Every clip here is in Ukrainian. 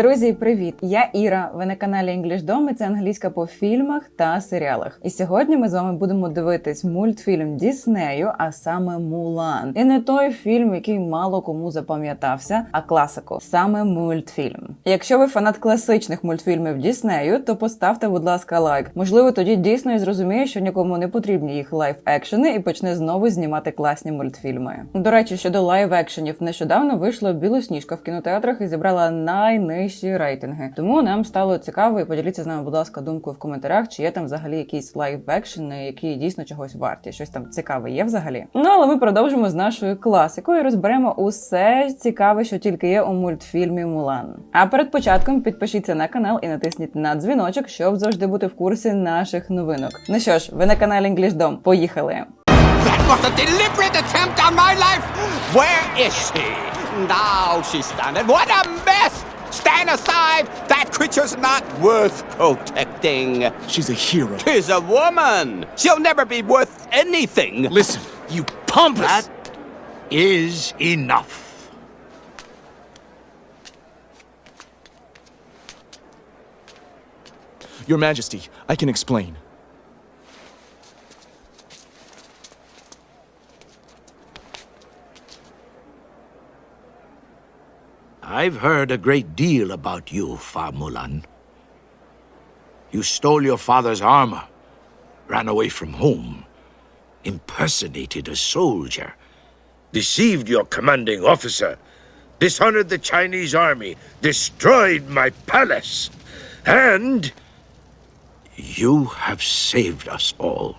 Друзі, привіт! Я Іра. Ви на каналі English Dom і це англійська по фільмах та серіалах. І сьогодні ми з вами будемо дивитись мультфільм Діснею, а саме Мулан. І не той фільм, який мало кому запам'ятався, а класику саме мультфільм. Якщо ви фанат класичних мультфільмів Діснею, то поставте, будь ласка, лайк. Можливо, тоді дійсно і зрозуміє, що нікому не потрібні їх лайф екшени і почне знову знімати класні мультфільми. До речі, щодо лайв екшенів, нещодавно вийшла білосніжка в кінотеатрах і зібрала найнижчі рейтинги. Тому нам стало цікаво і поділіться з нами, будь ласка, думкою в коментарях, чи є там взагалі якісь лайв екшени, які дійсно чогось варті. Щось там цікаве є взагалі. Ну але ми продовжимо з нашою класикою. Розберемо усе цікаве, що тільки є у мультфільмі Мулан. А перед початком підпишіться на канал і натисніть на дзвіночок, щоб завжди бути в курсі наших новинок. Ну що ж, ви на каналі English. Поїхали! That was a deliberate attempt on my life. Where is she? Now she's it. What a mess! Aside! That creature's not worth protecting. She's a hero. She's a woman. She'll never be worth anything. Listen, you pompous. That is enough. Your Majesty, I can explain. I've heard a great deal about you, Fa Mulan. You stole your father's armor, ran away from home, impersonated a soldier, deceived your commanding officer, dishonored the Chinese army, destroyed my palace, and you have saved us all.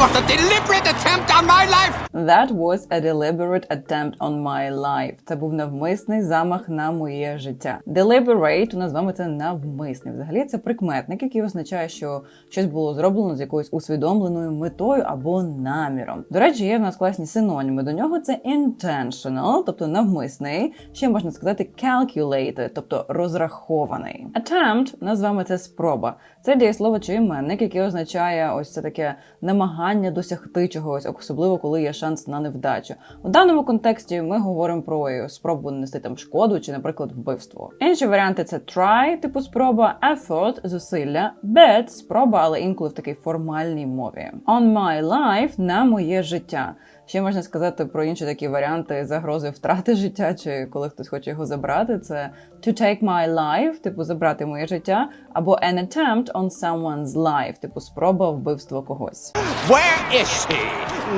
Was a deliberate attempt on my life. That was a deliberate attempt on my life. Це був навмисний замах на моє життя. Deliberate у нас з вами це навмисний. Взагалі це прикметник, який означає, що щось було зроблено з якоюсь усвідомленою метою або наміром. До речі, є в нас класні синоніми до нього. Це intentional, тобто навмисний. Ще можна сказати calculated, тобто розрахований. Attempt у нас з вами це спроба. Це дієслово чи іменник, який означає ось це таке намагання досягти чогось, особливо коли є шанс на невдачу. У даному контексті ми говоримо про спробу нанести там шкоду чи, наприклад, вбивство. Інші варіанти це try, типу спроба, effort, зусилля, bet, спроба, але інколи в такій формальній мові. On my life на моє життя. Ще можна сказати про інші такі варіанти загрози втрати життя, чи коли хтось хоче його забрати. Це to take my life, типу забрати моє життя, або an attempt on someone's life, типу спроба вбивства когось. Where is she?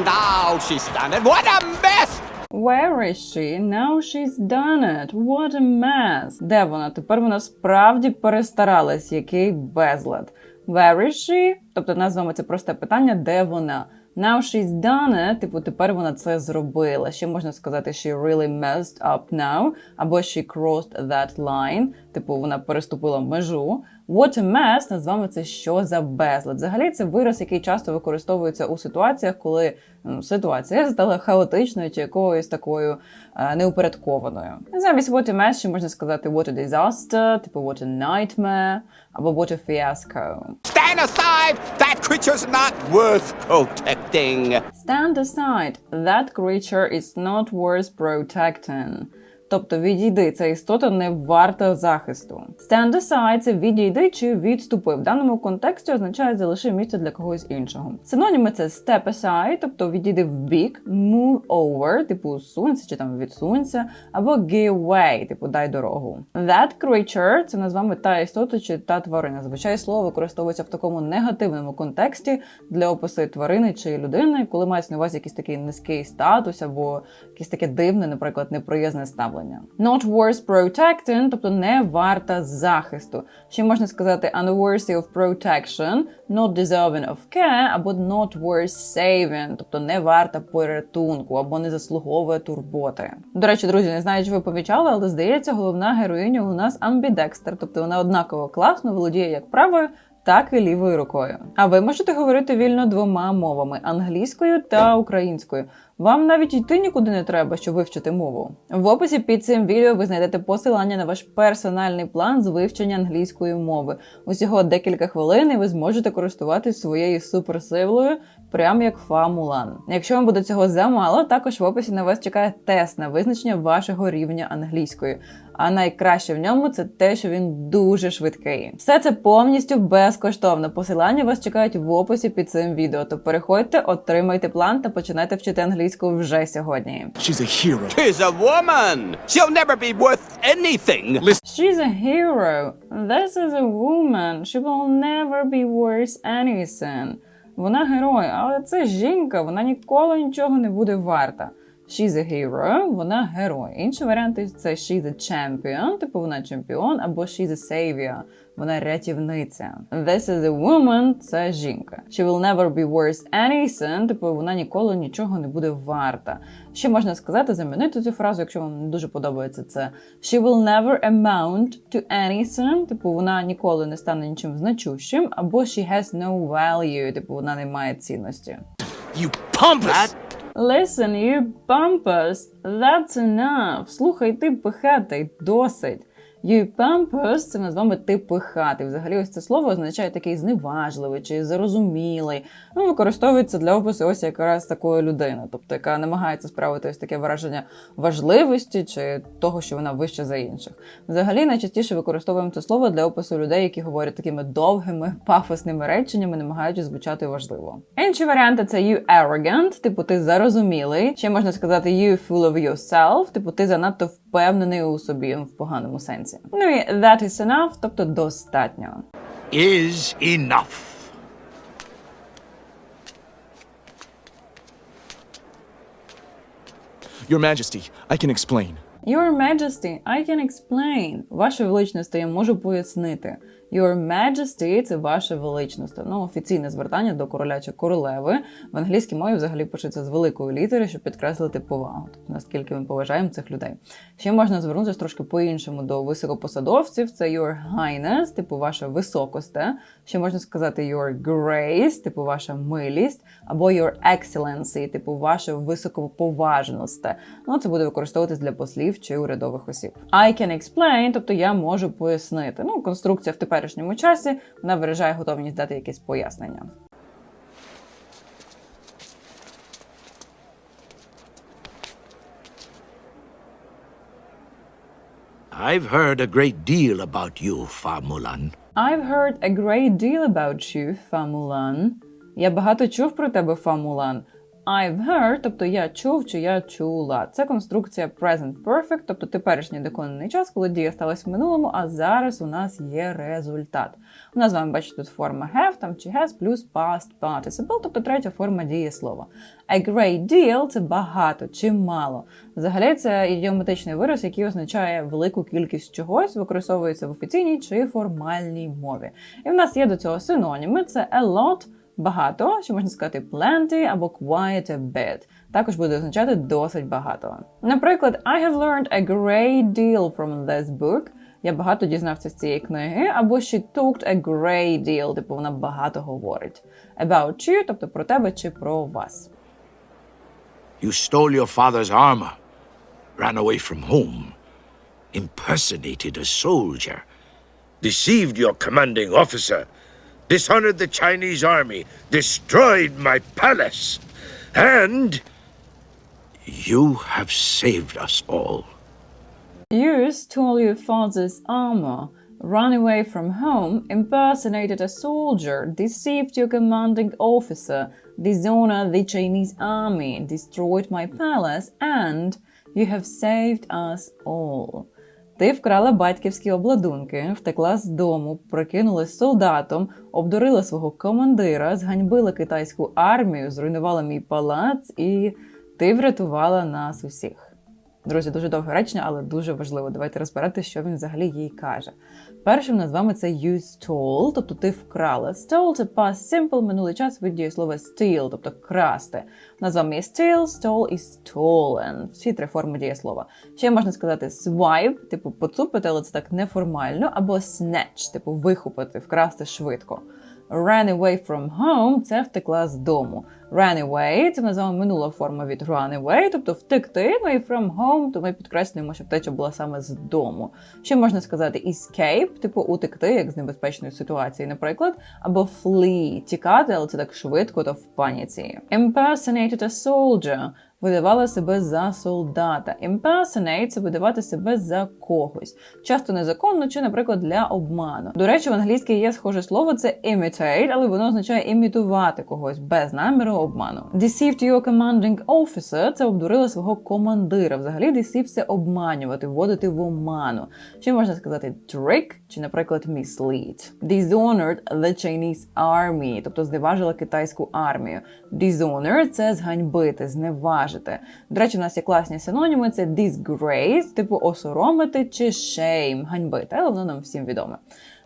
Now she's done it. What a mess! Where is she? Now she's done it. What a mess. Де вона? Тепер вона справді перестаралась. Який безлад. Where is she? Тобто назвемо це просте питання, де вона? Now she's done типу, тепер вона це зробила. Ще можна сказати, she really messed up now, або she crossed that line, типу, вона переступила межу. What a mess, назвемо це що за безлад. Взагалі це вираз, який часто використовується у ситуаціях, коли м, ситуація стала хаотичною чи якоюсь такою е, неупорядкованою. Замість what a mess ще можна сказати what a disaster, типу what a nightmare, або what a fiasco. Stand aside! That creature's not worth protecting. Stand aside. That creature is not worth protecting. Тобто відійди, ця істота не варта захисту. Stand aside – це відійди чи відступи. В даному контексті означає залиши місце для когось іншого. Синоніми це step aside, тобто відійди в бік, move over, типу сунься чи там відсунься, або give way, типу дай дорогу. That creature – це назвами та істота чи та тварина. Зазвичай слово використовується в такому негативному контексті для опису тварини чи людини, коли мається на увазі якийсь такий низький статус або якесь таке дивне, наприклад, неприязне ставлення. Not worth protecting, тобто не варта захисту. Ще можна сказати unworthy of protection, not deserving of care, або not worth saving, тобто не варта порятунку, або не заслуговує турботи. До речі, друзі, не знаю, чи ви помічали, але здається, головна героїня у нас амбідекстер, тобто вона однаково класно володіє як правою, так і лівою рукою. А ви можете говорити вільно двома мовами англійською та українською. Вам навіть йти нікуди не треба, щоб вивчити мову. В описі під цим відео ви знайдете посилання на ваш персональний план з вивчення англійської мови. Усього декілька хвилин, і ви зможете користуватись своєю суперсилою, прямо як Фа Мулан. Якщо вам буде цього замало, також в описі на вас чекає тест на визначення вашого рівня англійської. А найкраще в ньому це те, що він дуже швидкий. Все це повністю безкоштовно. Посилання вас чекають в описі під цим відео. То переходьте, отримайте план та починайте вчити англійську вже сьогодні. She's a hero. She's a woman. She'll never be worth anything. She's a hero. This is a woman. She will never be worth anything. Вона герой, але це жінка, вона ніколи нічого не буде варта. She's a hero, вона герой. Інші варіанти це she's a champion, типу вона чемпіон, або she's a savior, вона рятівниця. This is a woman це жінка. She will never be worth anything, типу вона ніколи нічого не буде варта. Ще можна сказати, замінити цю фразу, якщо вам не дуже подобається це. She will never amount to anything, типу вона ніколи не стане нічим значущим, або she has no value, типу вона не має цінності. You pompous! Listen, you bumpers, that's enough. Слухай, ти пихатий, досить. You bumpers – це ми з вами ти пихатий. Взагалі, ось це слово означає такий зневажливий чи зарозумілий. Ну, використовується для опису ось якраз такої людини, тобто яка намагається справити ось таке враження важливості чи того, що вона вища за інших. Взагалі, найчастіше використовуємо це слово для опису людей, які говорять такими довгими, пафосними реченнями, намагаючись звучати важливо. Інші варіанти це you arrogant, типу ти зарозумілий. Ще можна сказати you full of yourself, типу ти занадто впевнений у собі в поганому сенсі. Ну і that is enough, тобто достатньо. Is enough. Your Majesty, I can explain. Your Majesty, I can explain. Ваше величність, я можу пояснити. Your Majesty – це ваше величність. Ну, офіційне звертання до короля чи королеви. В англійській мові взагалі пишеться з великої літери, щоб підкреслити повагу, тобто наскільки ми поважаємо цих людей. Ще можна звернутися трошки по-іншому до високопосадовців. Це Your Highness, типу ваша високосте. Ще можна сказати Your Grace, типу ваша милість, або Your Excellency, типу ваша високоповажність. Ну, це буде використовуватись для послів чи урядових осіб. I can explain, тобто я можу пояснити. Ну, конструкція в теперішньому часі вона виражає готовність дати якесь пояснення. I've heard a great deal about you, Fa Mulan. I've heard a great deal about you, Famulan. Я багато чув про тебе, Фамулан. I've heard, тобто я чув чи я чула. Це конструкція present perfect, тобто теперішній доконаний час, коли дія сталася в минулому, а зараз у нас є результат. У нас з вами бачите тут форма have там чи has плюс past participle, тобто третя форма дієслова. A great deal це багато чи мало. Взагалі це ідіоматичний вираз, який означає велику кількість чогось, використовується в офіційній чи формальній мові. І в нас є до цього синоніми: це a lot, багато, що можна сказати plenty або quite a bit. Також буде означати досить багато. Наприклад, I have learned a great deal from this book. Я багато дізнався з цієї книги, або she talked a great deal, типу вона багато говорить. About you, тобто про тебе чи про вас. You stole your father's armor, ran away from home, impersonated a soldier, deceived your commanding officer, dishonored the Chinese army, destroyed my palace, and you have saved us all. You stole your father's armor, ran away from home, impersonated a soldier, deceived your commanding officer, dishonored the Chinese army, destroyed my palace, and you have saved us all. Ти вкрала батьківські обладунки, втекла з дому, прикинулась солдатом, обдурила свого командира, зганьбила китайську армію, зруйнувала мій палац, і ти врятувала нас усіх. Друзі, дуже довге речення, але дуже важливо. Давайте розбирати, що він взагалі їй каже. Першим з вами це you stole, тобто ти вкрала. Stole – це past simple, минулий час від дієслова steal, тобто красти. У нас з steal, stole і stolen. Всі три форми дієслова. Ще можна сказати swipe, типу поцупити, але це так неформально, або snatch, типу вихопити, вкрасти швидко. Ran away from home це втекла з дому. Ran away – це називаємо минула форма від run away, тобто втекти. Ну і from home, то ми підкреслюємо, що втеча була саме з дому. Ще можна сказати escape, типу утекти, як з небезпечної ситуації, наприклад, або flee – тікати, але це так швидко та в паніці. Impersonated a soldier – видавала себе за солдата. Impersonate – це видавати себе за когось. Часто незаконно чи, наприклад, для обману. До речі, в англійській є схоже слово це imitate, але воно означає імітувати когось без наміру обману. Deceive your commanding officer – це обдурила свого командира. Взагалі, deceive – це обманювати, вводити в оману. Ще можна сказати trick чи, наприклад, mislead. Dishonored the Chinese army, тобто зневажила китайську армію. Dishonor – це зганьбити, зневажити. До речі, в нас є класні синоніми: це disgrace, типу осоромити, чи shame, ганьбити, але воно нам всім відоме.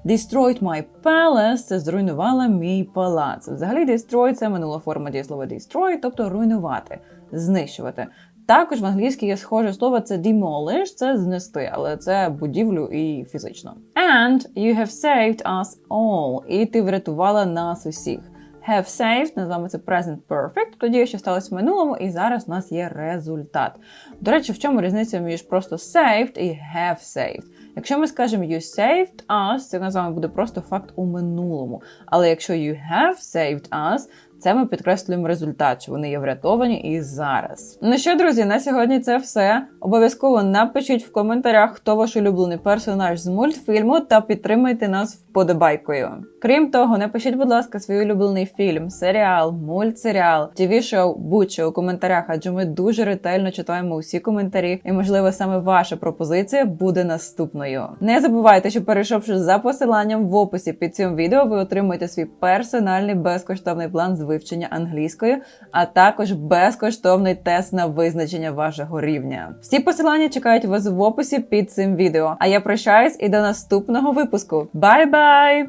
Destroyed my palace – це зруйнувала мій палац. Взагалі, destroy – це минула форма дієслова destroy, тобто руйнувати, знищувати. Також в англійській є схоже слово це demolish, це знести, але це будівлю і фізично. And you have saved us all. І ти врятувала нас усіх. Have saved, називаємо це present perfect, тоді що сталося в минулому, і зараз у нас є результат. До речі, в чому різниця між просто saved і have saved? Якщо ми скажемо you saved us, це називаємо буде просто факт у минулому. Але якщо you have saved us, це ми підкреслюємо результат, що вони є врятовані і зараз. Ну що, друзі, на сьогодні це все. Обов'язково напишіть в коментарях, хто ваш улюблений персонаж з мультфільму, та підтримайте нас вподобайкою. Крім того, напишіть, будь ласка, свій улюблений фільм, серіал, мультсеріал, тіві-шоу, будь-що у коментарях, адже ми дуже ретельно читаємо усі коментарі, і можливо саме ваша пропозиція буде наступною. Не забувайте, що перейшовши за посиланням в описі під цим відео, ви отримуєте свій персональний безкоштовний план з вивчення англійської, а також безкоштовний тест на визначення вашого рівня. Всі посилання чекають вас в описі під цим відео. А я прощаюсь і до наступного випуску. Бай-бай!